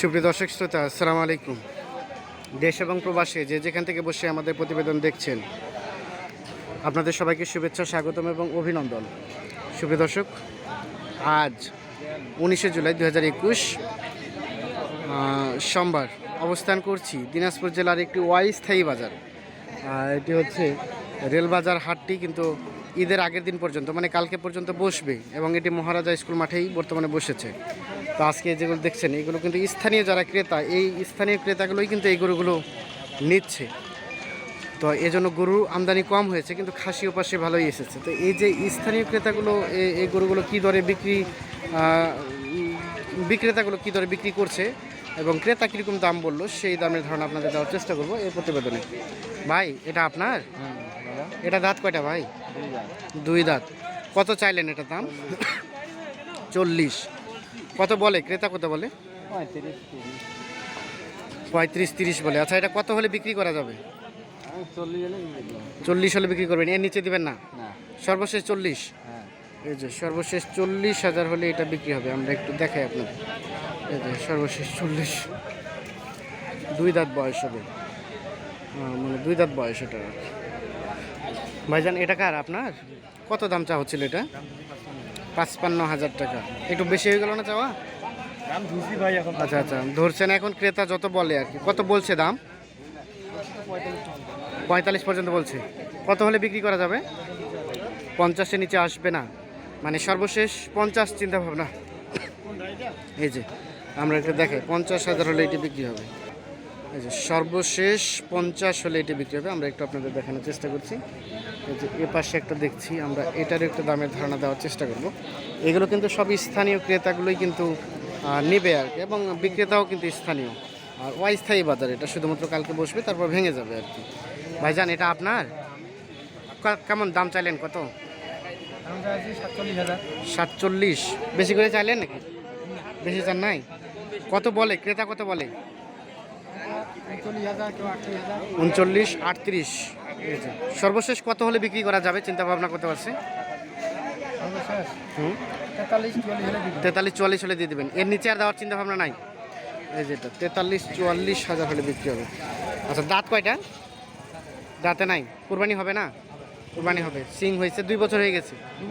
সুপ্রিয় দর্শক শ্রোতা, আসসালামু আলাইকুম। দেশ এবং প্রবাসে যে যেখান থেকে বসে আমাদের প্রতিবেদন দেখছেন, আপনাদের সবাইকে শুভেচ্ছা, স্বাগতম এবং অভিনন্দন। সুপ্রিয় দর্শক, আজ উনিশে জুলাই দু হাজার একুশ সোমবার অবস্থান করছি দিনাজপুর জেলার একটি অস্থায়ী বাজার। আর এটি হচ্ছে রেলবাজার হাটটি কিন্তু ঈদের আগের দিন পর্যন্ত মানে কালকে পর্যন্ত বসবে এবং এটি মহারাজা স্কুল মাঠেই বর্তমানে বসেছে। তো আজকে যেগুলো দেখছেন এগুলো কিন্তু স্থানীয় যারা ক্রেতা এই স্থানীয় ক্রেতাগুলোই কিন্তু এই গরুগুলো নিচ্ছে। তো এই জন্য গরুর আমদানি কম হয়েছে কিন্তু খাসি ওপাশে ভালোই এসেছে। তো এই যে স্থানীয় ক্রেতাগুলো এই গরুগুলো কী দরে বিক্রি বিক্রেতাগুলো কী দরে বিক্রি করছে এবং ক্রেতা কীরকম দাম বলল সেই দামের ধারণা আপনাদের দেওয়ার চেষ্টা করব এই প্রতিবেদনে। ভাই এটা আপনার? এটা দাঁত কয়টা ভাই? দুই দাঁত। কত চাইলেন এটা দাম? চল্লিশ। কত বলে? ক্রেতা কত বলে? পঁয়ত্রিশ তিরিশ। বলে। আচ্ছা এটা কত হলে বিক্রি করা যাবে? চল্লিশ হলে বিক্রি করবেন। এর নিচে দিবেন না? সর্বশেষ চল্লিশ? হ্যাঁ। এই যে সর্বশেষ চল্লিশ হাজার হলে এটা বিক্রি হবে। আমরা একটু দেখাই আপনাদের। এই যে সর্বশেষ চল্লিশ। দুই দাঁত বয়স হবে। মানে দুই দাঁত বয়স এটা। ভাইজান এটা কার আপনার? কত দাম চা হচ্ছিল এটা? পাঁচপান্ন হাজার টাকা। একটু বেশি হয়ে গেল না চাওয়া? দাম ধুসি ভাই এখন। আচ্ছা আচ্ছা। ধরছেন এখন ক্রেতা যত বলে আর কি। কত বলছে দাম? পঁয়তাল্লিশ পর্যন্ত বলছে। কত হলে বিক্রি করা যাবে? পঞ্চাশের নিচে আসবে না। মানে সর্বশেষ পঞ্চাশ চিন্তা ভাবনা এই যে আমরা একটা দেখে পঞ্চাশ হাজার হলে এটি বিক্রি হবে। এই যে সর্বশেষ পঞ্চাশ হলে এটি বিক্রি হবে। আমরা একটু আপনাদের দেখানোর চেষ্টা করছি। এই যে এ পাশে একটা দেখছি আমরা এটার একটু দামের ধারণা দেওয়ার চেষ্টা করব। এগুলো কিন্তু সব স্থানীয় ক্রেতাগুলোই কিন্তু নেবে আর কি এবং বিক্রেতাও কিন্তু স্থানীয়। আর অস্থায়ী বাজার এটা শুধুমাত্র কালকে বসবে তারপর ভেঙে যাবে আর কি। ভাইজান এটা আপনার? কেমন দাম চাইলেন কত? সাতচল্লিশ সাতচল্লিশ। বেশি করে চাইলেন নাকি? বেশি চান নাই? কত বলে? ক্রেতা কত বলে? উনচল্লিশ আটত্রিশ। সর্বশেষ কত হলে বিক্রি করা যাবে? চিন্তা ভাবনা করতে পারছি। তেতাল্লিশ চুয়াল্লিশ হলে দিয়ে দেবেন। এর নিচে আর দেওয়ার চিন্তা ভাবনা নাই? এই যেটা তেতাল্লিশ চুয়াল্লিশ হাজার হলে বিক্রি হবে। আচ্ছা দাঁত কয়টা? দাঁতে নাই? কুরবানি হবে না? কুরবানি হবে। সিং হয়েছে দুই বছর হয়ে গেছে। দুই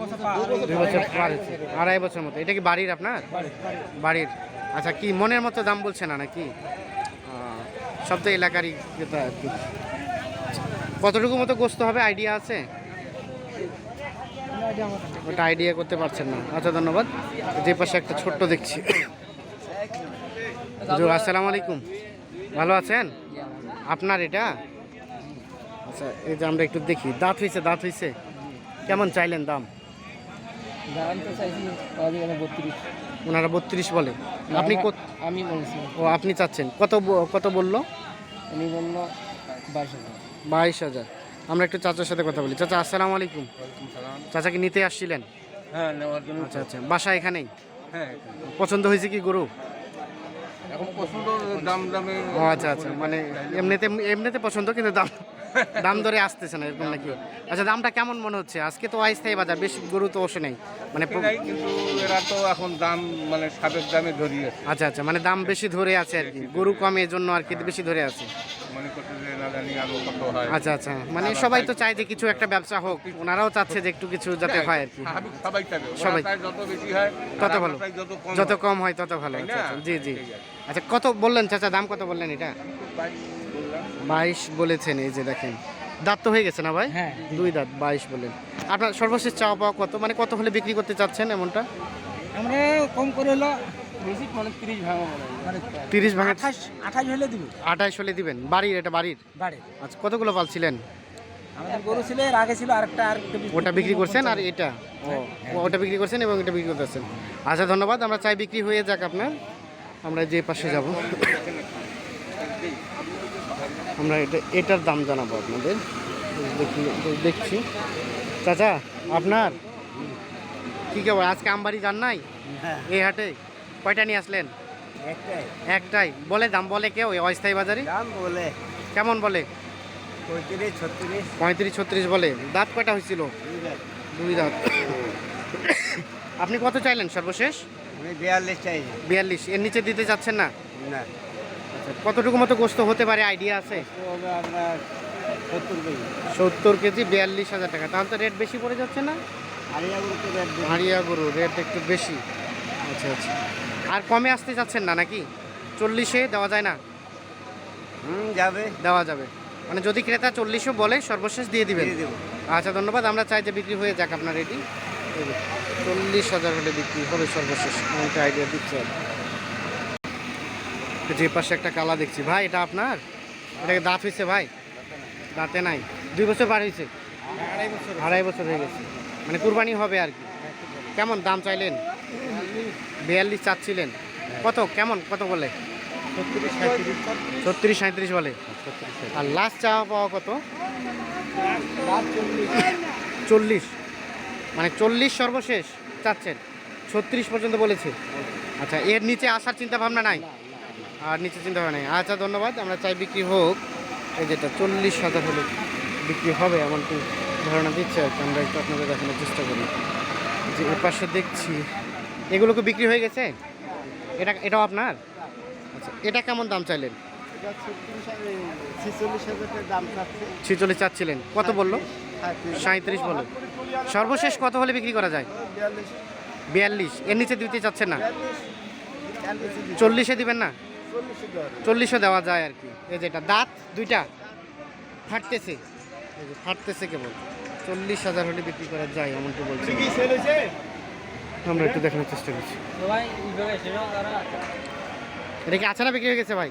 বছর পার হয়েছে। আড়াই বছর মতো। এটা কি বাড়ির আপনার? বাড়ির। আচ্ছা কি মনের মতো দাম বলছে না নাকি? সব তো এলাকারই ক্রেতা আর কি। কতটুকু মতো গোস্ত হবে? আইডিয়া আছে? ওটা আইডিয়া করতে পারছেন না। আচ্ছা ধন্যবাদ। যে পাশে একটা ছোট্ট দেখছি। আসসালামু আলাইকুম। ভালো আছেন? আপনার এটা? আচ্ছা এই যে আমরা একটু দেখি। দাঁত হয়েছে দাঁত হয়েছে কেমন চাইলেন দাম? দাম তো চাইছি বত্রিশ। ওনারা বত্রিশ বলে। আপনি আমি বলছি। ও আপনি চাচ্ছেন। কত কত বলল? উনি বলল বাইশ হাজার। বাইশ হাজার। আমরা একটু চাচার সাথে কথা বলি। চাচা আসসালামু আলাইকুম। চাচাকে নিতে আসছিলেন? হ্যাঁ নেওয়ার জন্য। আচ্ছা আচ্ছা। বাসা এখানেই? হ্যাঁ পছন্দ হয়েছে কি গরু? এখন পছন্দ দাম দামে ও আচ্ছা আচ্ছা। মানে এমনিতে এমনিতে পছন্দ কিন্তু দাম দাম ধরে আসতেছে না এরকম নাকি? আচ্ছা দামটা কেমন মনে হচ্ছে? আজকে তো অস্থায়ী বাজার বেশি গরু তো বসে নেই। মানে কিন্তু এরা তো এখন দাম মানে সাবেক দামে ধরিয়ে আচ্ছা আচ্ছা মানে দাম বেশি ধরে আছে আর কি। গরু কমে জন্য আর কি বেশি ধরে আছে। হয়। আচ্ছা আচ্ছা মানে সবাই তো চায় যে কিছু একটা ব্যবসা হোক ওনারাও চাচ্ছে যে একটু কিছু যাতে হয় আর কি। সবাই তত ভালো। যত কম হয়। তত ভালো। আচ্ছা? আচ্ছা, জি জি। আচ্ছা কত বললেন চাচা দাম কত বললেন এটা? বাইশ বলেছেন এই যে দেখেন। দাঁত তো হয়ে গেছে না ভাই? হ্যাঁ। দুই দাঁত বাইশ বলেন। আপনার সর্বশেষ চাওয়া পাওয়া কত? মানে কত হলে বিক্রি করতে চাচ্ছেন এমনটা? আমরা কম করে হলো মানে তিরিশ ভাঙা মানে আঠাশ আঠাশ হলে দিব। আঠাইশ হলে দিবেন। বাড়ির এটা বাড়ির? বাড়ি আচ্ছা কতগুলো পালছিলেন? আমাদের গরু ছিল এর আগে ছিল আরেকটা আর ওটা বিক্রি করছেন আর এটা? ও ওটা বিক্রি করছেন এবং এটা বিক্রি করতেছেন। আচ্ছা ধন্যবাদ। আমরা চাই বিক্রি হয়ে যাক আপনার। আমরা যে পাশে যাব। আমরা এটা এটার দাম জানাব আপনাদের। দেখি দেখছি। চাচা আপনার? কি কেবল আজকে আমবাড়ি যান নাই? হ্যাঁ। এই হাটে? কয়টা নিয়ে আসলেন? একটাই। বলে দাম বলে কেউ? অস্থায়ী বাজারে? দাম বলে। কেমন বলে? পঁয়ত্রিশ ছত্রিশ। পঁয়ত্রিশ ছত্রিশ বলে। দাঁত কয়টা হয়েছিল? দুই দাঁত। আপনি কত চাইলেন সর্বশেষ? বিয়াল্লিশ চাই। বিয়াল্লিশ। এর নিচে দিতে চাচ্ছেন না? না। আচ্ছা কতটুকু মতো গোস্ত হতে পারে? আইডিয়া আছে? হবে আপনার সত্তর কেজি। সত্তর কেজি বিয়াল্লিশ হাজার টাকা। তাহলে তো রেট বেশি পড়ে যাচ্ছে না? আড়িয়া গরু রেট হাড়িয়া গরু রেট একটু বেশি। আচ্ছা আচ্ছা। আর কমে আসতে চাচ্ছেন না নাকি? চল্লিশে দেওয়া যায় না? হুম যাবে। দেওয়া যাবে। মানে যদি ক্রেতা চল্লিশও বলে সর্বশেষ দিয়ে দিবেন? দিয়ে দেবো। আচ্ছা ধন্যবাদ। আমরা চাই যে বিক্রি হয়ে যাক আপনার এটি চল্লিশ হাজার হলে বিক্রি হবে সর্বশেষ। আইডিয়া দিচ্ছে। যে পাশে একটা কালা দেখছি। ভাই এটা আপনার? এটাকে দাঁত হয়েছে ভাই? দাঁতে নাই। দুই বছর পার হয়েছে আড়াই বছর হয়ে গেছে। মানে কুরবানি হবে আর কি। কেমন দাম চাইলেন? বিয়াল্লিশ চাচ্ছিলেন। কত? কেমন? কত বলে? ছত্রিশ সাঁত্রিশ বলে। আর লাস্ট চাওয়া পাওয়া কত? চল্লিশ। মানে চল্লিশ সর্বশেষ চাচ্ছেন। ছত্রিশ পর্যন্ত বলেছে। আচ্ছা এর নিচে আসার চিন্তা ভাবনা নাই? আর নিচে চিন্তা ভাবনা নাই। আচ্ছা ধন্যবাদ। আমরা চাই বিক্রি হোক। এই যেটা চল্লিশ হাজার হলে বিক্রি হবে এমনটি ধারণা দিচ্ছে আর আমরা একটু আপনাদের দেখানোর চেষ্টা করি। যে এ পাশে দেখছি এগুলো কি বিক্রি হয়ে গেছে? এটা এটাও আপনার? আচ্ছা এটা কেমন দাম চাইলেন? ছেচল্লিশ চাচ্ছিলেন। কত বলল? সাঁত্রিশ বলো সর্বশেষ কত হলে বিক্রি করা যায়? বিয়াল্লিশ। এর নিচে দিতে চাচ্ছেন না। চল্লিশে দিবেন না। চল্লিশও দেওয়া যায়। আর কি। এই যেটা দাঁত দুইটা? ফাটতেছে। এই যে ফাটতেছে কেবল। চল্লিশ হাজার হলে বিক্রি করা যায় এমনটি বলছে। কি সেল হয়েছে? আমরা একটু দেখানোর চেষ্টা করছি। এটা কি আছাড়া বিক্রি হয়ে গেছে ভাই।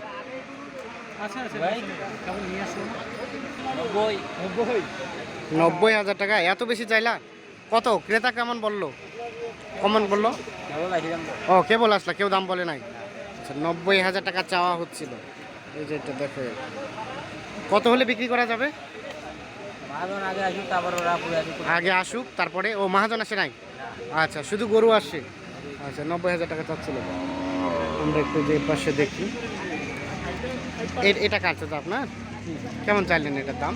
নব্বই। হাজার টাকা? এত বেশি চাইলা? কত? ক্রেতা কেমন বলল? কমন বলল? ও কে বলে আসলা কেউ দাম বলে নাই। আচ্ছা নব্বই হাজার টাকা চাওয়া হচ্ছিল। এই যে এটা দেখো। কত হলে বিক্রি করা যাবে? আগে আসুন তারপর ওরা আসুক। আগে আসুক তারপরে? ও মহাজন আসে নাই? আচ্ছা শুধু গরু আসে? আচ্ছা নব্বই হাজার টাকা চাচ্ছিল। আমরা একটু যে পাশে দেখি। এটা কাটছে তো আপনার? কেমন চাইলেন এটার দাম?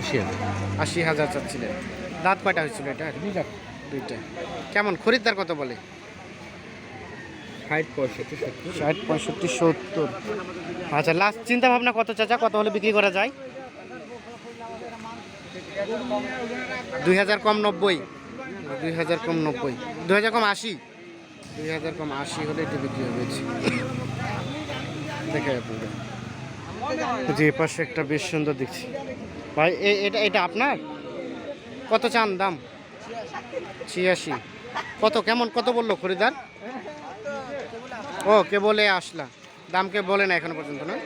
আশি হাজার। আশি হাজার চাচ্ছিলেন। দাঁত কয়টা হয়েছিল এটা দুইটা। কেমন? খরিদ্দার কত বলে? ষাট পঁয়ষট্টি সত্তর। আচ্ছা লাস্ট চিন্তা ভাবনা কত চাচা? কত হলে বিক্রি করা যায়? দুই হাজার কম নব্বই। দুই হাজার কম নব্বই। দুই হাজার কম আশি? দুই হাজার কম আশি হলে এটি বিক্রি হবে দেখে যে পাশে একটা বেশ সুন্দর দেখছি। ভাই এটা এটা আপনার? কত চান দাম? ছিয়াশি। কত, কেমন, কত বলল খরিদার? ও কে বলে আসলা? দাম কে বলে না এখনও পর্যন্ত না?